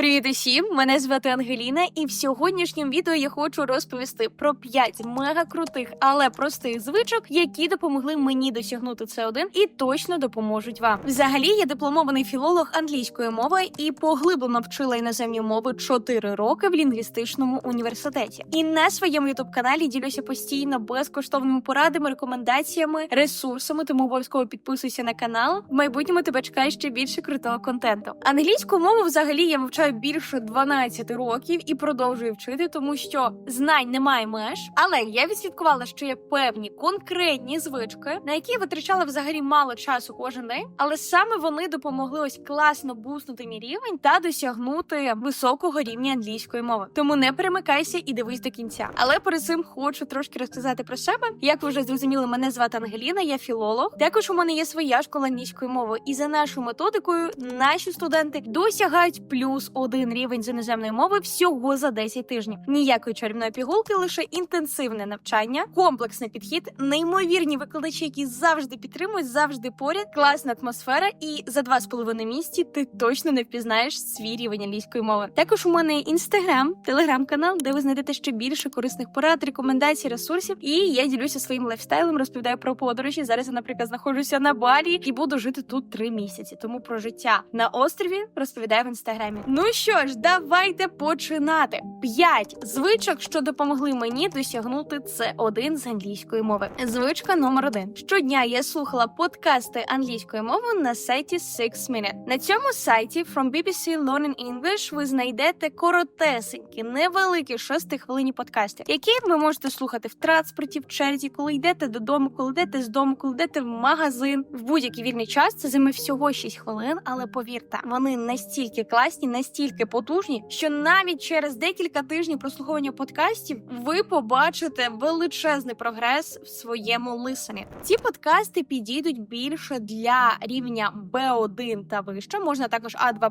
Привіт усім! Мене звати Ангеліна, і в сьогоднішньому відео я хочу розповісти про 5 мега крутих, але простих звичок, які допомогли мені досягнути це один і точно допоможуть вам. Взагалі, я дипломований філолог англійської мови і поглиблено вчила іноземні мови 4 роки в лінгвістичному університеті. І на своєму ютуб каналі ділюся постійно безкоштовними порадами, рекомендаціями, ресурсами. Тому обов'язково підписуйся на канал. В майбутньому тебе чекає ще більше крутого контенту. Англійську мову взагалі я вивчаю більше 12 років і продовжую вчити, тому що знань немає меж. Але я відслідкувала, що є певні конкретні звички, на які витрачала взагалі мало часу кожен день, але саме вони допомогли ось класно буснути мій рівень та досягнути високого рівня англійської мови. Тому не перемикайся і дивись до кінця. Але перед цим хочу трошки розказати про себе. Як ви вже зрозуміли, мене звати Ангеліна, я філолог. Також у мене є своя школа англійської мови, і за нашою методикою наші студенти досягають плюс один рівень з іноземної мови всього за 10 тижнів. Ніякої чарівної пігулки, лише інтенсивне навчання, комплексний підхід, неймовірні викладачі, які завжди підтримують, завжди поряд, класна атмосфера. І за два з половиною місяці ти точно не впізнаєш свій рівень англійської мови. Також у мене інстаграм, телеграм-канал, де ви знайдете ще більше корисних порад, рекомендацій, ресурсів. І я ділюся своїм лайфстайлом, розповідаю про подорожі. Зараз я, наприклад, знаходжуся на Балі і буду жити тут три місяці. Тому про життя на острові розповідаю в інстаграмі. Ну що ж, давайте починати. П'ять звичок, що допомогли мені досягнути це один з англійської мови. Звичка номер один. Щодня я слухала подкасти англійської мови на сайті Six Minute. На цьому сайті From BBC Learning English ви знайдете коротесенькі, невеликі шестихвилинні подкасти, які ви можете слухати в транспорті, в черзі, коли йдете додому, коли йдете з дому, коли йдете в магазин. В будь-який вільний час це займе всього 6 хвилин, але повірте, вони настільки класні, настільки потужні, що навіть через декілька тижнів прослуховування подкастів ви побачите величезний прогрес в своєму лисені. Ці подкасти підійдуть більше для рівня B1 та вище, можна також А2+.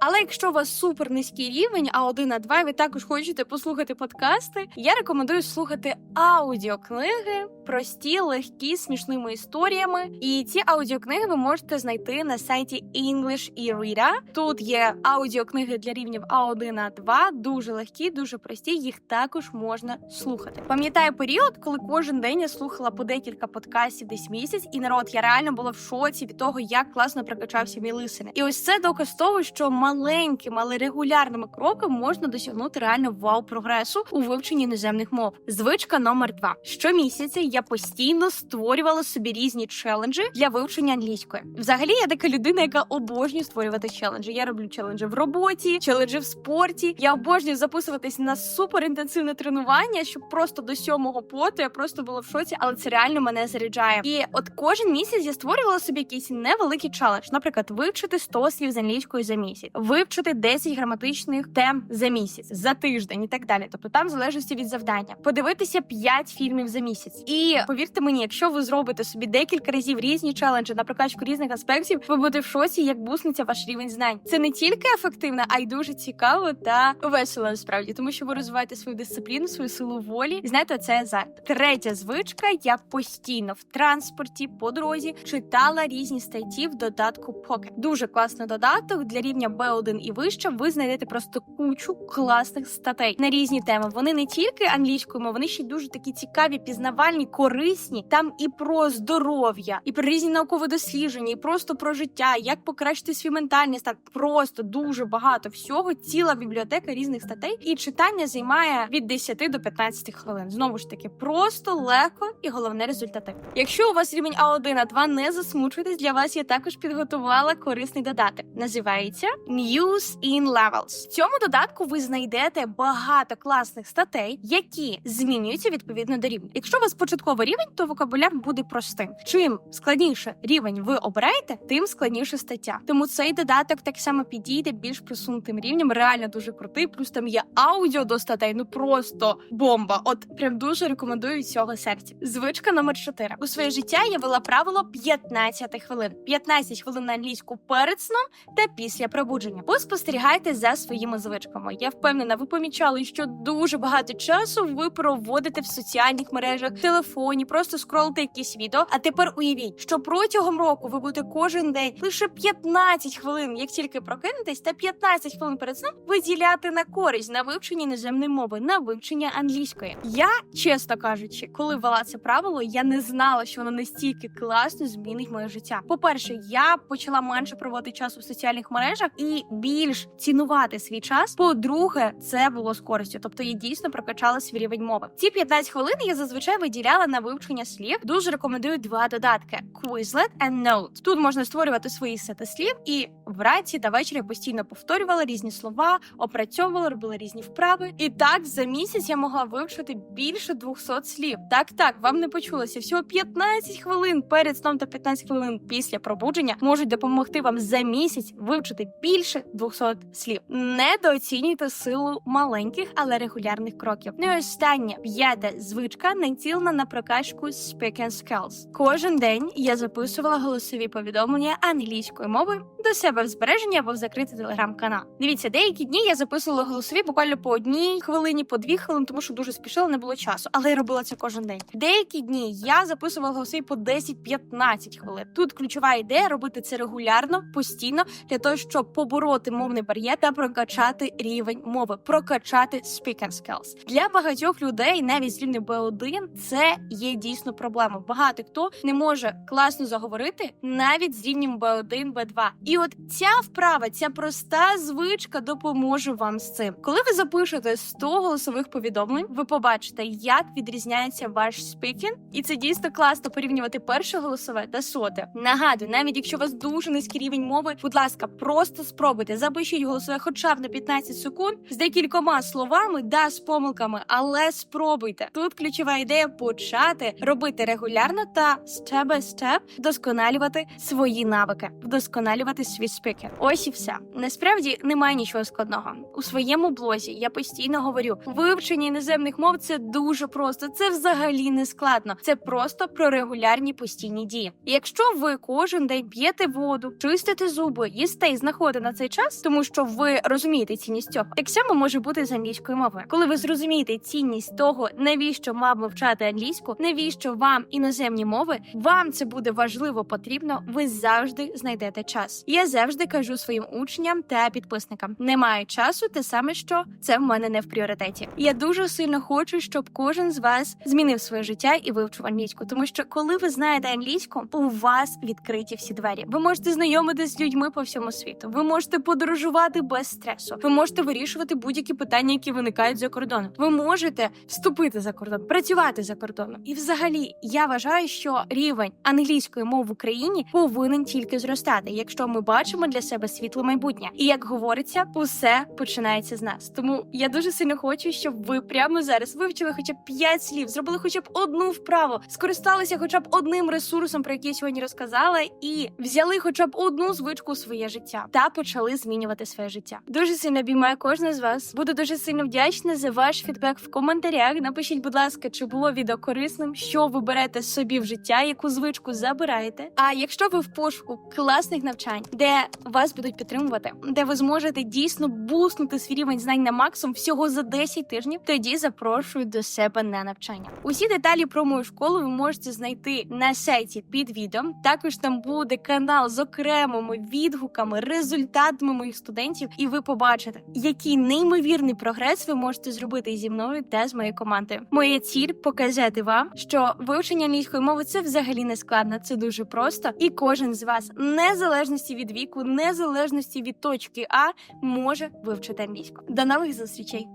Але якщо у вас супер низький рівень, А1, А2, і ви також хочете послухати подкасти, я рекомендую слухати аудіокниги, прості, легкі, смішними історіями. І ці аудіокниги ви можете знайти на сайті English e-Reader. Тут є аудіокниги для рівнів А1, А2, дуже легкі, дуже прості. Їх також можна слухати. Пам'ятаю період, коли кожен день я слухала по декілька подкастів десь місяць, і народ я реально була в шоці від того, як класно прокачався мій лисини. І ось це доказ того, що маленьким, але регулярними кроками можна досягнути реально вау прогресу у вивченні іноземних мов. Звичка номер два. Щомісяця я постійно створювала собі різні челенджі для вивчення англійської. Взагалі, я така людина, яка обожнює створювати челенджі. Я роблю челенджі в роботі, челенджі в спорті. Я обожнюю записуватись на суперінтенсивне тренування, щоб просто до сьомого поту я просто була в шоці, але це реально мене заряджає. І от кожен місяць я створювала собі якийсь невеликий челендж. Наприклад, вивчити 100 слів з англійської за місяць, вивчити 10 граматичних тем за місяць, за тиждень і так далі. Тобто там в залежності від завдання, подивитися 5 фільмів за місяць. І повірте мені, якщо ви зробите собі декілька разів різні челенджі на прокачку різних аспектів, ви будете в шоці, як бусниться ваш рівень знань. Це не тільки ефективно, а й дуже цікаво та весело насправді, тому що ви розвиваєте свою дисципліну, свою силу волі. І знаєте, це азарт. Третя звичка. Я постійно в транспорті по дорозі читала різні статті в додатку Pocket. Дуже класний додаток для рівня B1 і вище. Ви знайдете просто кучу класних статей на різні теми. Вони не тільки англійською, мовою, вони ще й дуже такі цікаві, пізнавальні, корисні. Там і про здоров'я, і про різні наукові дослідження, і просто про життя, як покращити свій ментальний стан. Просто дуже багато всього. Ціла бібліотека різних статей, і читання займає від 10 до 15 хвилин. Знову ж таки, просто легко і головне результативно. Якщо у вас рівень А1, А2, не засмучуйтесь, для вас я також підготувала корисний додаток. Називається News in Levels. В цьому додатку ви знайдете багато класних статей, які змінюються відповідно до рівня. Якщо у вас початковий рівень, то вокабуляр буде простим. Чим складніше рівень ви обираєте, тим складніша стаття. Тому цей додаток так само підійде більш просунутим рівнем. Реально дуже крутий. Плюс там є аудіо до статей. Ну просто бомба. От прям дуже рекомендую цього серця. Звичка номер 4. У своє життя я вела правило 15 хвилин. 15 хвилин на англійську перед сном та після пробудження. Поспостерігайте за своїми звичками. Я впевнена, ви помічали, що дуже багато часу ви проводите в соціальних мережах, телефоні, просто скролите якісь відео. А тепер уявіть, що протягом року ви будете кожен день лише 15 хвилин, як тільки прокинетесь, та 15 15 хвилин перед сном виділяти на користь на вивчення іноземної мови, на вивчення англійської. Я, чесно кажучи, коли ввела це правило, я не знала, що воно настільки класно змінить моє життя. По-перше, я почала менше проводити часу в соціальних мережах і більш цінувати свій час. По-друге, це було з користю. Тобто я дійсно прокачала свій рівень мови. Ці 15 хвилин я зазвичай виділяла на вивчення слів. Дуже рекомендую два додатки: Quizlet and Note. Тут можна створювати свої сети слів, і вранці та ввечері постійно повторювала різні слова, опрацьовувала, робила різні вправи. І так за місяць я могла вивчити більше 200 слів. Так, так, вам не почулося. Всього 15 хвилин перед сном та 15 хвилин після пробудження можуть допомогти вам за місяць вивчити більше 200 слів. Недооцінюйте силу маленьких, але регулярних кроків. Ну і остання п'ята звичка націлена на прокачку speaking skills. Кожен день я записувала голосові повідомлення англійською мовою до себе в збереження або в закритий телеграм-канал. Дивіться, деякі дні я записувала голосові буквально по одній хвилині, по дві хвилини, тому що дуже спішила, не було часу. Але я робила це кожен день. Деякі дні я записувала голосові по 10-15 хвилин. Тут ключова ідея робити це регулярно, постійно для того, щоб побороти мовний бар'єр та прокачати рівень мови, прокачати speaking skills. Для багатьох людей, навіть з рівнем B1, це є дійсно проблема. Багато хто не може класно заговорити навіть з рівнем B1, B2. І от ця вправа, ця проста звичка допоможе вам з цим. Коли ви запишете 100 голосових повідомлень, ви побачите, як відрізняється ваш спікінг, і це дійсно класно порівнювати перше голосове та соте. Нагадую, навіть якщо у вас дуже низький рівень мови, будь ласка, просто спробуйте запишіть голосове хоча б на 15 секунд з декількома словами, да з помилками, але спробуйте. Тут ключова ідея почати робити регулярно та step вдосконалювати свої навики, вдосконалювати свій спікер. Ось і все. Насправді немає нічого складного. У своєму блозі я постійно говорю: вивчення іноземних мов це дуже просто. Це взагалі не складно. Це просто про регулярні постійні дії. Якщо ви кожен день п'єте воду, чистите зуби, їсте і знаходите на цей час, тому що ви розумієте цінність цього, так само може бути з англійською мовою. Коли ви зрозумієте цінність того, навіщо вам вивчати англійську, навіщо вам іноземні мови, вам це буде важливо потрібно. Ви завжди знайдете час. Я завжди кажу своїм учням та підписникам: немає часу, те саме, що це в мене не в пріоритеті. Я дуже сильно хочу, щоб кожен з вас змінив своє життя і вивчив англійську, тому що коли ви знаєте англійську, у вас відкриті всі двері. Ви можете знайомитися з людьми по всьому світу. Ви можете подорожувати без стресу. Ви можете вирішувати будь-які питання, які виникають за кордоном. Ви можете вступити за кордон, працювати за кордоном. І, взагалі, я вважаю, що рівень англійської мови в Україні повинен тільки зростати, якщо ми бачимо для себе світле майбутнє. І як говориться, усе починається з нас. Тому я дуже сильно хочу, щоб ви прямо зараз вивчили хоча б 5 слів, зробили хоча б одну вправу, скористалися хоча б одним ресурсом, про який я сьогодні розказала, і взяли хоча б одну звичку у своє життя та почали змінювати своє життя. Дуже сильно обіймаю кожного з вас. Буду дуже сильно вдячна за ваш фідбек в коментарях. Напишіть, будь ласка, чи було відео корисним, що ви берете собі в життя, яку звичку забираєте. А якщо ви в пошуку класних навчань, де вас будуть підтримувати, де ви зможете дійсно буснути свій рівень знань на максимум всього за 10 тижнів, тоді запрошую до себе на навчання. Усі деталі про мою школу ви можете знайти на сайті під відео. Також там буде канал з окремими відгуками, результатами моїх студентів, і ви побачите, який неймовірний прогрес ви можете зробити зі мною та з моєю командою. Моя ціль показати вам, що вивчення англійської мови це взагалі не складно, це дуже просто, і кожен з вас, незалежності від віку, незалежності від точки А, може вивчити англійську. До нових зустрічей,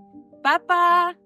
Па-па!